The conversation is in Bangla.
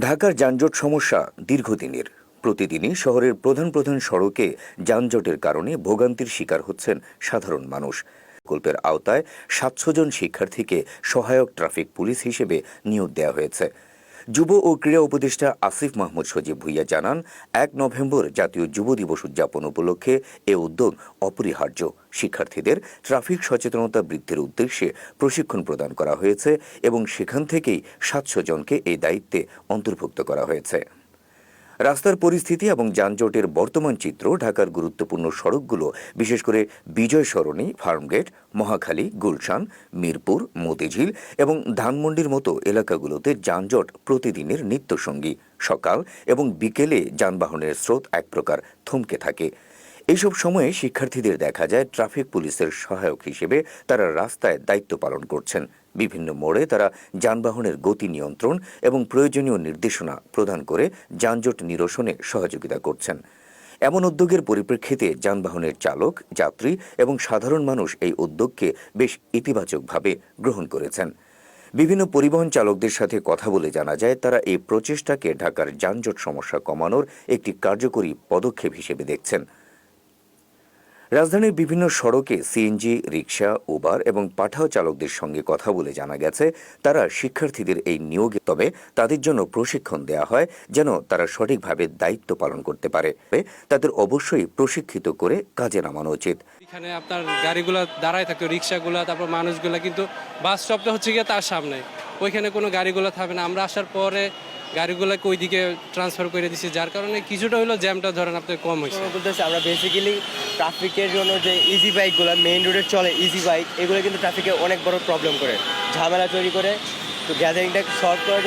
ঢাকার যানজট সমস্যা দীর্ঘদিনের। প্রতিদিনই শহরের প্রধান প্রধান সড়কে যানজটের কারণে ভোগান্তির শিকার হচ্ছেন সাধারণ মানুষ। প্রকল্পের আওতায় সাতশো জন শিক্ষার্থীকে সহায়ক ট্রাফিক পুলিশ হিসেবে নিয়োগ দেওয়া হয়েছে। যুব ও ক্রীড়া উপদেষ্টা আসিফ মাহমুদ সজীব ভুইয়া জানান, এক নভেম্বর জাতীয় যুব দিবস উদযাপন উপলক্ষে এ উদ্যোগ অপরিহার্য। শিক্ষার্থীদের ট্রাফিক সচেতনতা বৃদ্ধির উদ্দেশ্যে প্রশিক্ষণ প্রদান করা হয়েছে এবং সেখান থেকেই সাতশো জনকে এই দায়িত্বে অন্তর্ভুক্ত করা হয়েছে। রাস্তার পরিস্থিতি এবং যানজটের বর্তমান চিত্র ঢাকার গুরুত্বপূর্ণ সড়কগুলো, বিশেষ করে বিজয় সরণি ফার্মগেট, মহাখালী, গুলশান, মিরপুর, মতিঝিল এবং ধানমন্ডির মতো এলাকাগুলোতে যানজট প্রতিদিনের নিত্যসঙ্গী। সকাল এবং বিকেলে যানবাহনের স্রোত এক প্রকার থমকে থাকে। এইসব সময়ে শিক্ষার্থীদের দেখা যায় ট্রাফিক পুলিশের সহায়ক হিসেবে তারা রাস্তায় দায়িত্ব পালন করছেন। বিভিন্ন মোড়ে তারা যানবাহনের গতি নিয়ন্ত্রণ এবং প্রয়োজনীয় নির্দেশনা প্রদান করে যানজট নিরসনে সহযোগিতা করছেন। এমন উদ্যোগের পরিপ্রেক্ষিতে যানবাহনের চালক, যাত্রী এবং সাধারণ মানুষ এই উদ্যোগকে বেশ ইতিবাচকভাবে গ্রহণ করেছেন। বিভিন্ন পরিবহন চালকদের সাথে কথা বলে জানা যায়, তারা এই প্রচেষ্টাকে ঢাকার যানজট সমস্যা কমানোর একটি কার্যকরী পদক্ষেপ হিসেবে দেখছেন। রাজধানীর বিভিন্ন সড়কে সিএনজি রিকশা উবার এবং পাঠাও চালকদের সঙ্গে কথা বলে জানা গেছে, তারা শিক্ষার্থীদের এই নিয়োগে, তবে তাদের জন্য প্রশিক্ষণ দেওয়া হয় যেন তারা সঠিকভাবে দায়িত্ব পালন করতে পারে। তাদের অবশ্যই প্রশিক্ষিত করে কাজে নামানো উচিত। এখানে আপনার গাড়িগুলো দাঁড়ায় থাকতো রিক্সাগুলো তারপর মানুষগুলো, কিন্তু বাস স্টপটা হচ্ছে গিয়ে তার সামনে। ওইখানে কোনো গাড়িগুলো থাকবে না। আমরা আসার পরে গাড়িগুলোকে ওইদিকে ট্রান্সফার করে দিছি? যার কারণে কিছুটা হলো জ্যামটা ধরেন আপনার কম হয়েছে বলতেছি, আমরা বেসিক্যালি ট্রাফিকের জন্য যে ইজি বাইকগুলো মেইন রোডে চলে ইজি বাইক এগুলো কিন্তু ট্রাফিকে অনেক বড় প্রবলেম করে। ঝামেলা তৈরি করে। তো গ্যাদারিংটা সলভ করার জন্য